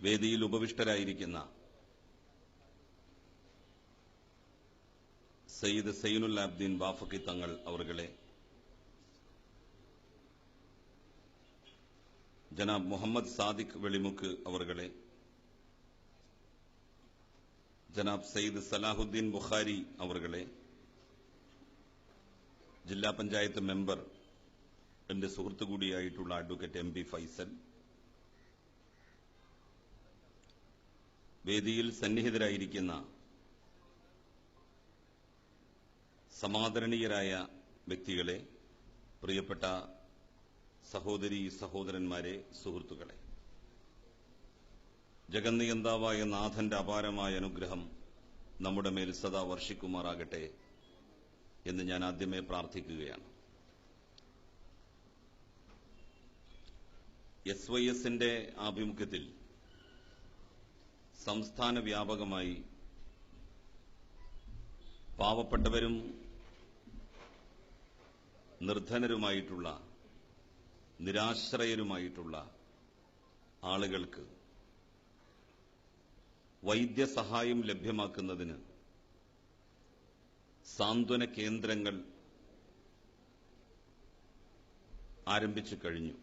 വേദിയിൽ ഉപവിഷ്ടരായിരിക്കുന്ന സയ്യിദ് സൈനുൽ അബ്ദീൻ ബാഫക്കി തങ്ങൾ അവർകളെ ജനാബ് മുഹമ്മദ് സാദിഖ് വെളിമുക്ക് അവർകളെ ജനാബ് സയ്യിദ് സലാഹുദ്ദീൻ ബുഖാരി അവർകളെ ജില്ലാ പഞ്ചായത്ത് മെമ്പർ എന്റെ സുഹൃത്തു കൂടിയായിട്ടുള്ള അഡ്വക്കേറ്റ് എം പി ഫൈസൽ വേദിയിൽ സന്നിഹിതരായിരിക്കുന്ന സമാദരണീയരായ വ്യക്തികളെ പ്രിയപ്പെട്ട സഹോദരി സഹോദരന്മാരെ സുഹൃത്തുക്കളെ ജഗന്നിയന്താവായ നാഥന്റെ അപാരമായ അനുഗ്രഹം നമ്മുടെ മേൽ സദാ വർഷിക്കുമാറാകട്ടെ എന്ന് ഞാൻ ആദ്യമേ പ്രാർത്ഥിക്കുകയാണ്. എസ് വൈ എസിന്റെ ആഭിമുഖ്യത്തിൽ സംസ്ഥാന വ്യാപകമായി പാവപ്പെട്ടവരും നിർധനരുമായിട്ടുള്ള നിരാശ്രയരുമായിട്ടുള്ള ആളുകൾക്ക് വൈദ്യസഹായം ലഭ്യമാക്കുന്നതിന് സാന്ത്വന കേന്ദ്രങ്ങൾ ആരംഭിച്ചു കഴിഞ്ഞു.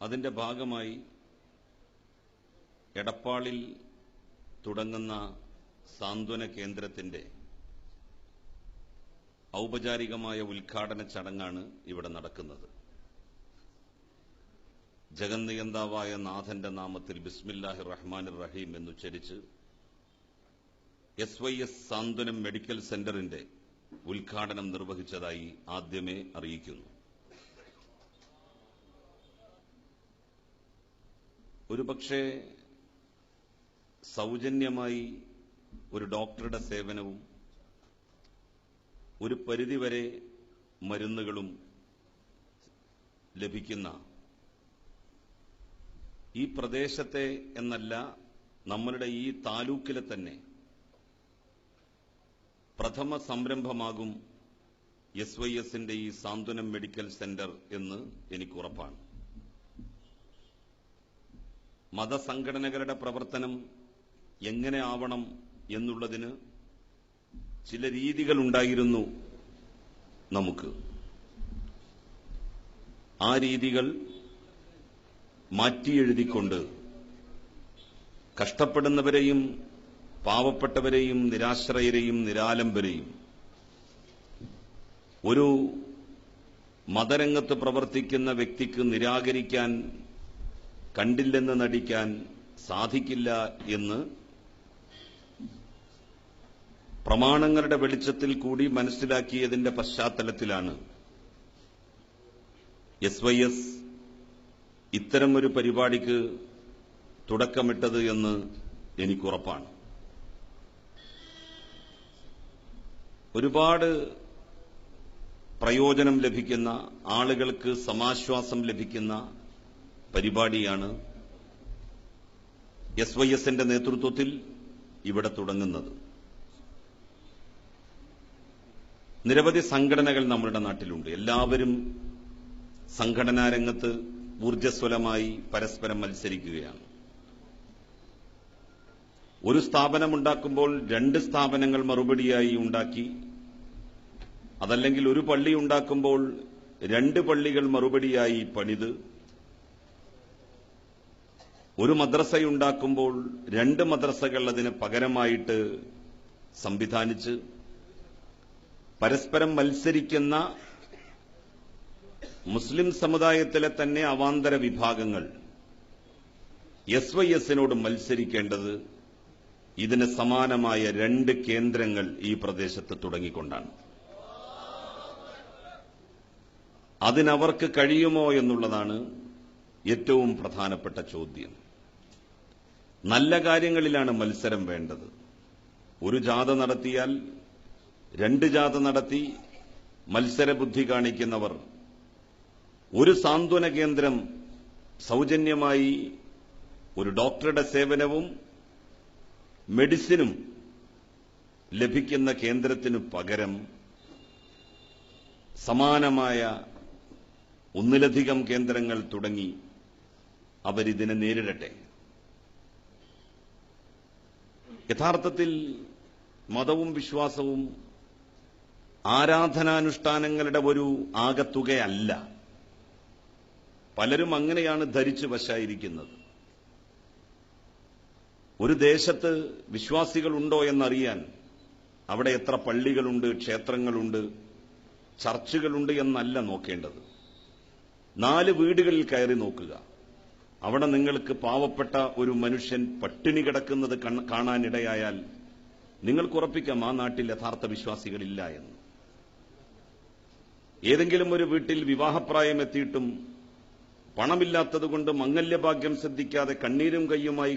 അതിന്റെ ഭാഗമായി എടപ്പാളിൽ തുടങ്ങുന്ന സാന്ത്വന കേന്ദ്രത്തിന്റെ ഔപചാരികമായ ഉദ്ഘാടന ചടങ്ങാണ് ഇവിടെ നടക്കുന്നത്. ജഗന്നിയന്താവായ നാഥന്റെ നാമത്തിൽ ബിസ്മില്ലാഹി റഹ്മാൻ റഹീം എന്നുച്ചരിച്ച് S Y S Santhwanam medical സെന്ററിന്റെ ഉദ്ഘാടനം നിർവഹിച്ചതായി ആദ്യമേ അറിയിക്കുന്നു. ഒരുപക്ഷെ സൗജന്യമായി ഒരു ഡോക്ടറുടെ സേവനവും ഒരു പരിധിവരെ മരുന്നുകളും ലഭിക്കുന്ന ഈ പ്രദേശത്തെ എന്നല്ല നമ്മളുടെ ഈ താലൂക്കിലെ തന്നെ പ്രഥമ സംരംഭമാകും എസ് വൈ എസിന്റെ ഈ സാന്ത്വനം മെഡിക്കൽ സെന്റർ എന്ന് എനിക്ക് ഉറപ്പാണ് മതസംഘടനകളുടെ പ്രവർത്തനം എങ്ങനെ ആവണം എന്നുള്ളതിന് ചില രീതികൾ ഉണ്ടായിരുന്നു നമുക്ക്. ആ രീതികൾ മാറ്റിയെഴുതിക്കൊണ്ട് കഷ്ടപ്പെടുന്നവരെയും പാവപ്പെട്ടവരെയും നിരാശ്രയരെയും നിരാലംബരെയും ഒരു മതരംഗത്ത് പ്രവർത്തിക്കുന്ന വ്യക്തിക്ക് നിരാകരിക്കാൻ കണ്ടില്ലെന്ന് നടിക്കാൻ സാധിക്കില്ല എന്ന് പ്രമാണങ്ങളുടെ വെളിച്ചത്തിൽ കൂടി മനസ്സിലാക്കിയതിന്റെ പശ്ചാത്തലത്തിലാണ് എസ് വൈ എസ് ഇത്തരമൊരു പരിപാടിക്ക് തുടക്കമിട്ടത് എന്ന് എനിക്കുറപ്പാണ്. ഒരുപാട് പ്രയോജനം ലഭിക്കുന്ന ആളുകൾക്ക് സമാശ്വാസം ലഭിക്കുന്ന പരിപാടിയാണ് എസ് വൈ എസിന്റെ നേതൃത്വത്തിൽ ഇവിടെ തുടങ്ങുന്നത്. നിരവധി സംഘടനകൾ നമ്മുടെ നാട്ടിലുണ്ട്. എല്ലാവരും സംഘടനാ രംഗത്ത് ഊർജസ്വലമായി പരസ്പരം മത്സരിക്കുകയാണ്. ഒരു സ്ഥാപനം ഉണ്ടാക്കുമ്പോൾ രണ്ട് സ്ഥാപനങ്ങൾ മറുപടിയായി ഉണ്ടാക്കി അതല്ലെങ്കിൽ ഒരു പള്ളി ഉണ്ടാക്കുമ്പോൾ രണ്ട് പള്ളികൾ മറുപടിയായി പണിത് ഒരു മദ്രസയുണ്ടാക്കുമ്പോൾ രണ്ട് മദ്രസകൾ അതിന് പകരമായിട്ട് സംവിധാനിച്ച് പരസ്പരം മത്സരിക്കുന്ന മുസ്ലിം സമുദായത്തിലെ തന്നെ അവാന്തര വിഭാഗങ്ങൾ എസ് വൈ എസിനോട് മത്സരിക്കേണ്ടത് ഇതിന് സമാനമായ രണ്ട് കേന്ദ്രങ്ങൾ ഈ പ്രദേശത്ത് തുടങ്ങിക്കൊണ്ടാണ്. അതിനവർക്ക് കഴിയുമോ എന്നുള്ളതാണ് ഏറ്റവും പ്രധാനപ്പെട്ട ചോദ്യം. നല്ല കാര്യങ്ങളിലാണ് മത്സരം വേണ്ടത്. ഒരു ജാഥ നടത്തിയാൽ രണ്ട് ജാഥ നടത്തി മത്സരബുദ്ധി കാണിക്കുന്നവർ. ഒരു സാന്ത്വന കേന്ദ്രം സൗജന്യമായി ഒരു ഡോക്ടറുടെ സേവനവും മെഡിസിനും ലഭിക്കുന്ന കേന്ദ്രത്തിനു പകരം സമാനമായ ഒന്നിലധികം കേന്ദ്രങ്ങൾ തുടങ്ങി അവരിതിനെ നേരിടട്ടെ. യഥാർത്ഥത്തിൽ മതവും വിശ്വാസവും ആരാധനാനുഷ്ഠാനങ്ങളുടെ ഒരു ആകത്തുകയല്ല. പലരും അങ്ങനെയാണ് ധരിച്ചു വശായിരിക്കുന്നത്. ഒരു ദേശത്ത് വിശ്വാസികളുണ്ടോ എന്നറിയാൻ അവിടെ എത്ര പള്ളികളുണ്ട് ക്ഷേത്രങ്ങളുണ്ട് ചർച്ചുകളുണ്ട് എന്നല്ല നോക്കേണ്ടത്. നാല് വീടുകളിൽ കയറി നോക്കുക. അവിടെ നിങ്ങൾക്ക് പാവപ്പെട്ട ഒരു മനുഷ്യൻ പട്ടിണി കിടക്കുന്നത് കാണാനിടയായാൽ നിങ്ങൾക്ക് ഉറപ്പിക്കാം ആ നാട്ടിൽ യഥാർത്ഥ വിശ്വാസികളില്ല എന്ന്. ഏതെങ്കിലും ഒരു വീട്ടിൽ വിവാഹപ്രായം എത്തിയിട്ടും പണമില്ലാത്തതുകൊണ്ട് മംഗല്യഭാഗ്യം ശ്രദ്ധിക്കാതെ കണ്ണീരും കയ്യുമായി